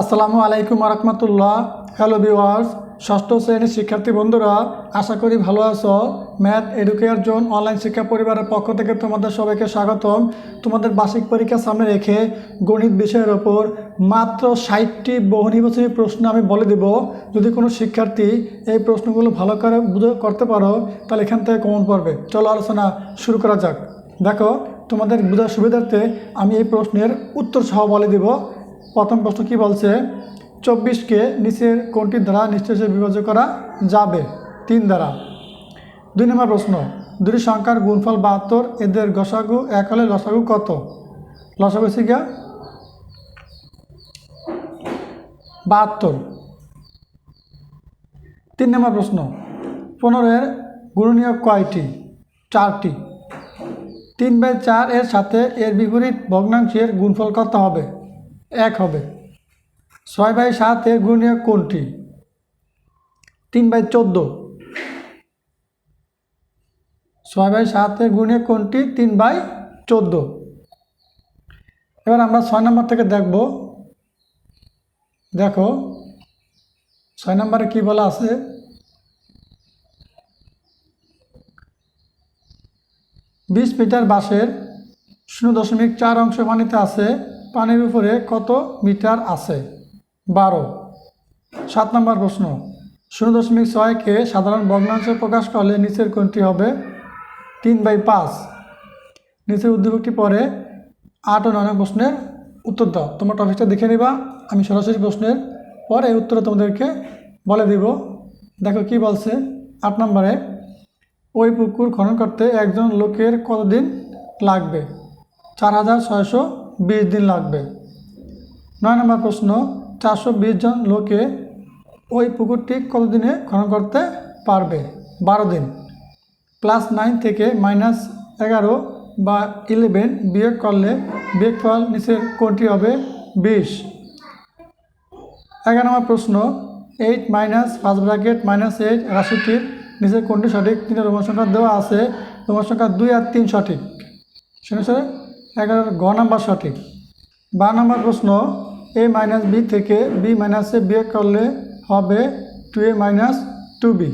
আসসালামু আলাইকুম রহমতুল্লাহ hello viewers ষষ্ঠ শ্রেণির শিক্ষার্থী বন্ধুরা, আশা করি ভালো আছো। ম্যাথ এডুকেয়ার জোন অনলাইন শিক্ষা পরিবারের পক্ষ থেকে তোমাদের সবাইকে স্বাগতম। তোমাদের বার্ষিক পরীক্ষা সামনে রেখে গণিত বিষয়ের ওপর মাত্র ষাটটি বহু নির্বাচনী প্রশ্ন আমি বলে দেব। যদি কোনো শিক্ষার্থী এই প্রশ্নগুলো ভালো করে বুঝে করতে পারো, তাহলে এখান থেকে কমন পড়বে। চলো আলোচনা শুরু করা যাক। দেখো, তোমাদের বোঝার সুবিধার্থে আমি এই প্রশ্নের উত্তর সহ বলে দেব। প্রথম প্রশ্ন কি বলছে? চব্বিশকে নিচের কোনটির দ্বারা নিশ্চয় বিভাজ্য করা যাবে? তিন দ্বারা। দুই নম্বর প্রশ্ন, দুটি সংখ্যার গুণফল বাহাত্তর, এদের গসাগু এক হলে লসাগু কত? লসাগু শিখা বাহাত্তর। তিন নম্বর প্রশ্ন পনেরোর গুণনীয় কয়টি? চারটি। তিন বাই চার এর সাথে এর বিপরীত ভগ্নাংশের গুণফল কত হবে? এক হবে। ছয় বাই সাত এর গুণনীয় কোনটি? তিন বাই চোদ্দ। ছয় বাই সাত এর গুণনীয় কোনটি? তিন বাই চোদ্দ। এবার আমরা ছয় নম্বর থেকে দেখব। দেখো, ছয় নম্বরে কি বলা আছে? বিশ মিটার বাঁশের শূন্য দশমিক চার অংশ পানিতে আছে। পানির উপরে কত মিটার আছে? বারো। সাত নম্বর প্রশ্ন। শূন্য দশমিক ছয়কে সাধারণ ভগ্নাংশে প্রকাশ করলে নিচের কোনটি হবে তিন বাই পাঁচ। নিচের উদ্যোগটি পরে আট ও নয় প্রশ্নের উত্তর দাও। তোমার টপিকটা দেখে নিবা। আমি সরাসরি প্রশ্নের পরে উত্তর তোমাদেরকে বলে দিব। দেখো কি বলছে? আট নম্বরে, ওই পুকুর খনন করতে একজন লোকের কতদিন লাগবে? চার হাজার ছয়শো বিশ দিন লাগবে। নয় নম্বর প্রশ্ন, চারশো বিশ জন লোকে ওই পুকুরটি কতদিনে খনন করতে পারবে? বারো দিন। প্লাস নাইন থেকে মাইনাস এগারো বা ইলেভেন বিয়োগ করলে বিয়োগফল নিচের কোনটি হবে? বিশ। এগারো নম্বর প্রশ্ন, eight minus first bracket minus eight রাশিটির নিচের কোনটি সঠিক? তিনটা রোমান সংখ্যা দেওয়া আছে। রোমান সংখ্যা দুই আর তিন সঠিক। শুনেছে? এগারোর গ নাম্বার সঠিক। বারো নম্বর প্রশ্ন, এ মাইনাস বি থেকে বি মাইনাসে বিয়োগ করলে হবে two A minus two B.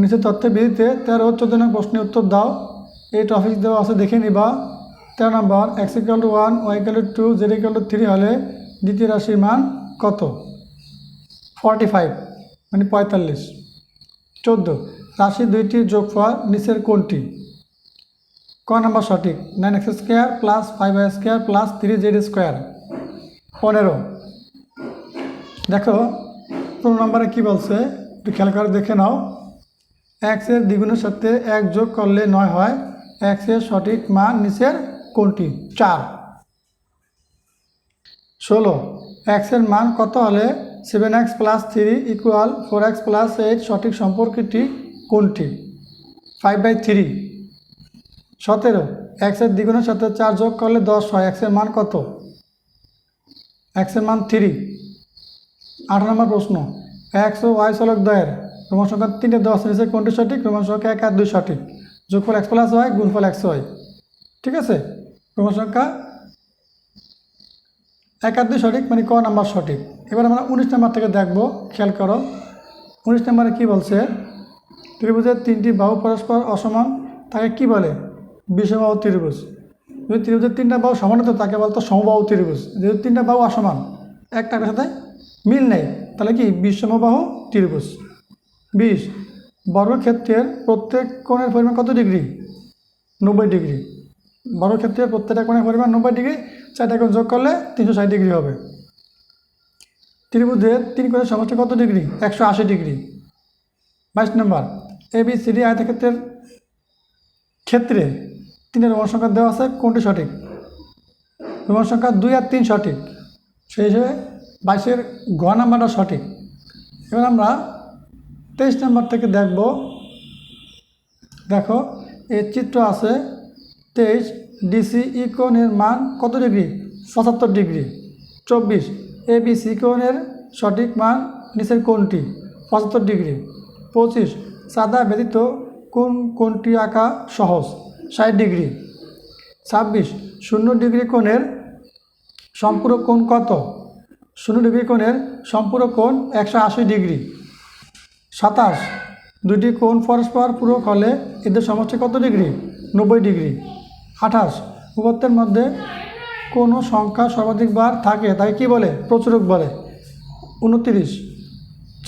নিচে তথ্যের বিধিতে তেরো চোদ্দ নম্বর প্রশ্নের উত্তর দাও। এই টপিক দেওয়া আছে, দেখে নিবা। তেরো নম্বর, X equal to one, Y equal two Z equal to three হলে দ্বিতীয় রাশির মান কত? ফর্টি ফাইভ মানে পঁয়তাল্লিশ। চোদ্দ রাশি দুইটির যোগফল নিচের কোনটি? ক নম্বর সঠিক? Nine X square plus five Y square plus three Z square পনেরো। দেখো পনেরো নম্বরে কী বলছে? একটু খেয়াল করে দেখে নাও। এক্সের দ্বিগুণের সাথে এক যোগ করলে নয় হয়। এক্সের সঠিক মান নিচের কোনটি? চার। ষোলো। এক্সের মান কত হলে seven X plus three equal four X plus eight সঠিক সম্পর্কটি কোনটি? ফাইভ বাই থ্রি সতেরো। এক্সের দ্বিগুণের সাথে চার যোগ করলে দশ হয়। এক্সের মান কত? এক্সের মান থ্রি আট নম্বর প্রশ্ন। এক্স ও ওয়াই চলক দয়ের রোমান সংখ্যা তিনটে, দশ নিচে কোনটি সঠিক? রোমান সংখ্যা এক আর দুই সঠিক। যোগফল এক্স প্লাস ওয়াই, গুণফল একশো ওয়াই। ঠিক আছে? রোমান সংখ্যা এক আর দুই সঠিক মানে ক নাম্বার সঠিক। এবার আমরা উনিশ নাম্বার থেকে দেখব। খেয়াল করো। উনিশ নাম্বারে কী বলছে? ত্রিভুজের তিনটি বাহু পরস্পর অসমান, তাকে কি বলে? বিষমবাহু ত্রিভুজ যদি ত্রিভুজের তিনটা বাহু সমান হতো, তাকে বলতো সমবাহু ত্রিভুজ যেহেতু তিনটা বাহু অসমান, একটা একটার সাথে মিল নেই, তাহলে কি বিষমবাহু ত্রিভুজ বিশ। বর্গক্ষেত্রের প্রত্যেক কোণের পরিমাণ কত ডিগ্রি? নব্বই ডিগ্রি। বর্গক্ষেত্রের প্রত্যেকটা কোণের পরিমাণ নব্বই ডিগ্রি, চারটা কোণ যোগ করলে তিনশো ষাট ডিগ্রি হবে। ত্রিভুজের তিন কোণের সমষ্টি কত ডিগ্রি? একশো আশি ডিগ্রি। বাইশ নম্বর এ বি সি ডি আয়তক্ষেত্রের ক্ষেত্রে তিনের রোমান সংখ্যা দেওয়া আছে, কোনটি সঠিক? রোমান সংখ্যা দুই আর তিন সঠিক। সেই হিসেবে বাইশের ঘ নাম্বারটা সঠিক। এবার আমরা তেইশ নাম্বার থেকে দেখব। দেখো এর চিত্র আছে তেইশ ডিসি ইকোনের মান কত ডিগ্রি? পঁচাত্তর ডিগ্রি। চব্বিশ এ বি সি কোণের সঠিক মান নিচের কোনটি? পঁচাত্তর ডিগ্রি। পঁচিশ সাদা ব্যতীত কোন কোনটি আঁকা সহজ? ষাট ডিগ্রি। ছাব্বিশ, শূন্য ডিগ্রি কোণের সম্পূরক কোণ কত? শূন্য ডিগ্রি কোণের সম্পূরক কোণ একশো আশি ডিগ্রি। সাতাশ দুটি কোণ পরস্পর পূরক হলে এদের সমষ্টি কত ডিগ্রি? নব্বই ডিগ্রি। আঠাশ, উপত্যের মধ্যে কোনো সংখ্যা সর্বাধিক বার থাকে, তাকে কী বলে? প্রচুরক বলে। উনত্রিশ,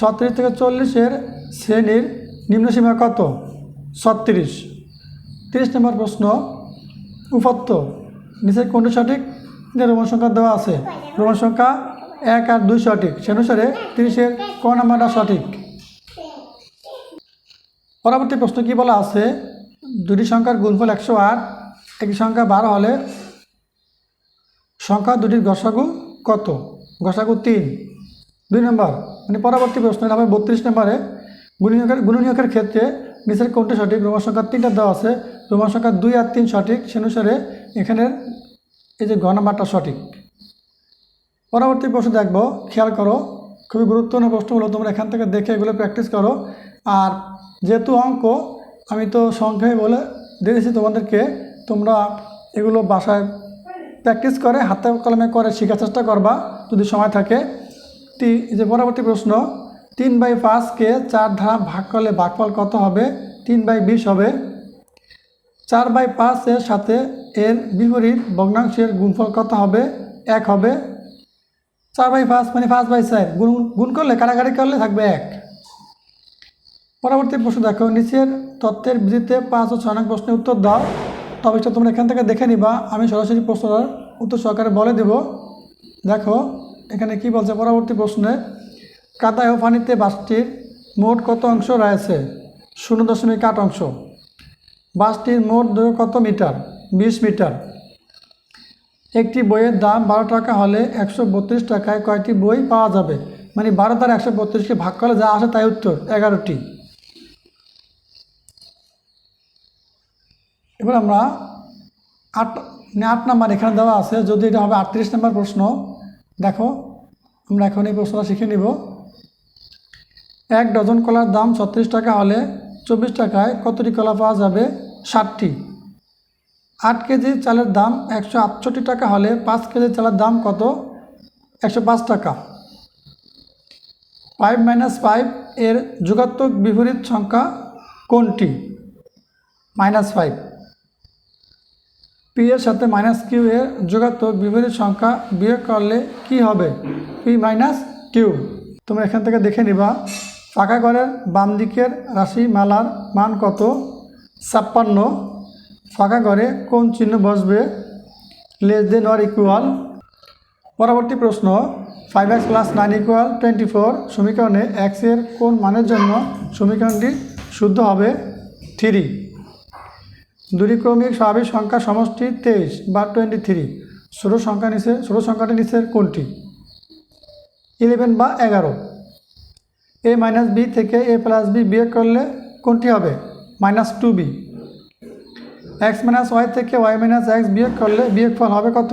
ছত্রিশ থেকে চল্লিশের শ্রেণির নিম্নসীমা কত? ছত্রিশ। তিরিশ নম্বর প্রশ্ন উপত্য নিচের কোনটি সঠিক? রোমান সংখ্যা দেওয়া আছে। রোমান সংখ্যা এক আর দুই সঠিক। সে অনুসারে তিরিশের ক নাম্বারটা সঠিক। পরবর্তী প্রশ্ন কি বলা আছে? দুটি সংখ্যার গুণফল একশো আট, একটি সংখ্যা বারো হলে সংখ্যা দুটির গসাগু কত? গসাগু তিন। দুই নম্বর মানে পরবর্তী প্রশ্ন হবে বত্রিশ নম্বরে গুণনীয়কের গুণনীয়কের ক্ষেত্রে নিচের কোনটি সঠিক? রোমান সংখ্যা তিনটা দেওয়া আছে। রোমান সংখ্যা দুই আর তিন সঠিক সে অনুসারে এখানের এই যে গণমাটা সঠিক। পরবর্তী প্রশ্ন দেখব, খেয়াল করো, খুবই গুরুত্বপূর্ণ প্রশ্নগুলো তোমরা এখান থেকে দেখে এগুলো প্র্যাকটিস করো। আর যেহেতু অঙ্ক, আমি তো সংখ্যায় বলে দিয়েছি তোমাদেরকে, তোমরা এগুলো বাসায় প্র্যাকটিস করে, হাতে কলমে করে শেখার চেষ্টা করবা, যদি সময় থাকে। তি যে পরবর্তী প্রশ্ন, তিন বাই পাঁচকে চার ধারা ভাগ করলে ভাগফল কত হবে? তিন বাই বিশ হবে। চার বাই পাঁচের সাথে এর বিপরীত ভগ্নাংশের গুণফল কত হবে? এক হবে। চার বাই পাঁচ মানে পাঁচ বাই চার। গুণ গুণ করলে কাটাকাটি করলে থাকবে এক। পরবর্তী প্রশ্ন দেখো। নিচের তত্ত্বের ভিত্তিতে পাঁচ ও ছয় নং প্রশ্নের উত্তর দাও। তবে সেটা তোমরা এখান থেকে দেখে নিবা। আমি সরাসরি প্রশ্নটার উত্তর সহকারে বলে দেব। দেখো, এখানে কি বলছে পরবর্তী প্রশ্নে? কাদায় ও পানিতে বাসটির মোট কত অংশ রয়েছে? শূন্য দশমিক আট অংশ। বাসটির মোট দৈর্ঘ্য কত মিটার? বিশ মিটার। একটি বইয়ের দাম বারো টাকা হলে একশো বত্রিশ টাকায় কয়টি বই পাওয়া যাবে? মানে বারো তার একশো বত্রিশকে ভাগ করলে যা আসে তাই উত্তর, এগারোটি। এবার আমরা আট মানে আট নাম্বার এখানে দেওয়া আছে, যদি এটা হবে আটত্রিশ নাম্বার প্রশ্ন, দেখো, আমরা এখন এই প্রশ্নটা শিখে নিব। এক ডজন কলার দাম ছত্রিশ টাকা হলে চব্বিশ টাকায় কতটি কলা পাওয়া যাবে? ষাটটি। আট কেজি চালের দাম একশো আটষট্টি টাকা হলে পাঁচ কেজি চালের দাম কত? একশো পাঁচ টাকা। ফাইভ মাইনাস ফাইভ এর যুগাত্মক বিপরীত সংখ্যা কোনটি? মাইনাস ফাইভ পি এর সাথে মাইনাস কিউ এর যোগাত্মক বিপরীত সংখ্যা বিয়োগ করলে কি হবে? পি মাইনাস কিউ তোমরা এখান থেকে দেখে নিবা। ফাঁকা ঘরের বাম দিকের রাশি মালার মান কত? ছাপ্পান্ন, ফাঁকা ঘরে কোন চিহ্ন বসবে? লেস দেন অর ইকুয়াল পরবর্তী প্রশ্ন five X plus nine equal twenty four সমীকরণে এক্সের কোন মানের জন্য সমীকরণটি শুদ্ধ হবে? থ্রি দুটি ক্রমিক স্বাভাবিক সংখ্যা সমষ্টি তেইশ বা টোয়েন্টি থ্রি ষোলো সংখ্যা নিচে ষোলো সংখ্যাটি নিচের কোনটি? ইলেভেন বা এগারো। এ মাইনাস বি থেকে এ প্লাস বি বিয়োগ করলে কোনটি হবে? Minus two B. X minus Y থেকে ওয়াই মাইনাস এক্স বিয়োগ করলে বিয়োগ ফল হবে কত?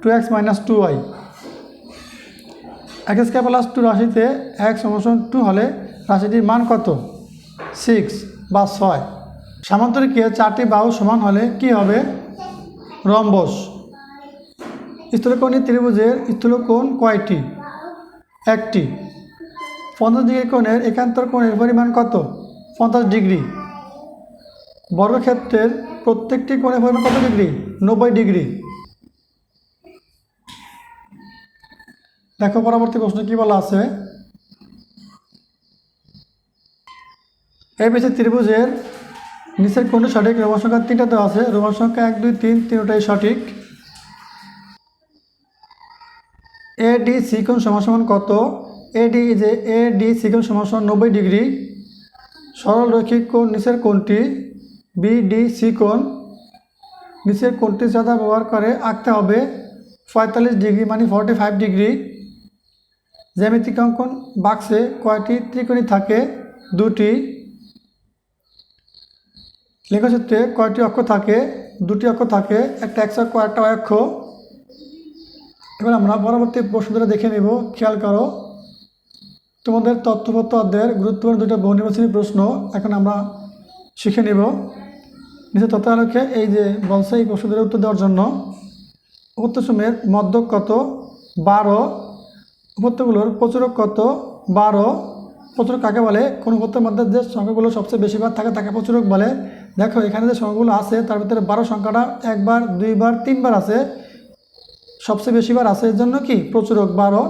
Two X minus two Y. X square plus two রাশিতে এক্স সমসন টু হলে রাশিটির মান কত? সিক্স বা ছয়। সামান্তরিকে চারটি বাহু সমান হলে কি হবে? রম্বস। স্থূলকোণী ত্রিভুজের স্থূলকোণ কয়টি? একটি। পঞ্চাশ ডিগ্রি কোণের একান্তর কোণের পরিমাণ কত? পঞ্চাশ ডিগ্রি। বর্গক্ষেত্রের প্রত্যেকটি কোণের পরিমাণ কত ডিগ্রি? নব্বই ডিগ্রি। দেখো পরবর্তী প্রশ্ন কি বলা আছে? এই পেছে ত্রিভুজের নিচের কোনটি সঠিক রোমান সংখ্যা তিনটা দেওয়া আছে। রোমান সংখ্যা এক, দুই, তিন, তিনটাই সঠিক। এ ডি সিকোণ সমান কত? এ ডি যে এ ডি সিকোণ সমান নব্বই ডিগ্রি। সরল রৈখিক কোণ নিচের কোণটি বি ডি সি কোণ নিচের কোণটি সাদা ব্যবহার করে আঁকতে হবে। পঁয়তাল্লিশ ডিগ্রি মানে ফর্টি ফাইভ ডিগ্রি। জ্যামিতিক অঙ্কন বাক্সে কয়টি ত্রিকোণী থাকে? দুটি। লেখচিত্রে কয়টি অক্ষ থাকে? দুটি অক্ষ থাকে, একটা একটা ওয়াই অক্ষ। এবার আমরা পরবর্তী প্রশ্নটা দেখে নেব, খেয়াল করো। তোমাদের তথ্যপত্র অধ্যায়ের গুরুত্বপূর্ণ দুটো বহু নির্বাচনী প্রশ্ন এখন আমরা শিখে নেব। নিচে তথ্য আলোকে এই যে বলছে এই প্রশ্নদের উত্তর দেওয়ার জন্য উত্তর সময়ের মধ্যক কত? বারো। উপত্যগুলোর প্রচুরক কত? বারো। প্রচুরক কাকে বলে? কোন উপত্যের মধ্যে যে সংখ্যাগুলো সবচেয়ে বেশিবার থাকে তাকে প্রচুরক বলে। দেখো, এখানে যে সংখ্যাগুলো আছে, তার ভিতরে বারো সংখ্যাটা একবার, দুইবার, তিনবার আছে। সবচেয়ে বেশিবার আছে এর জন্য কি? প্রচুরক বারো।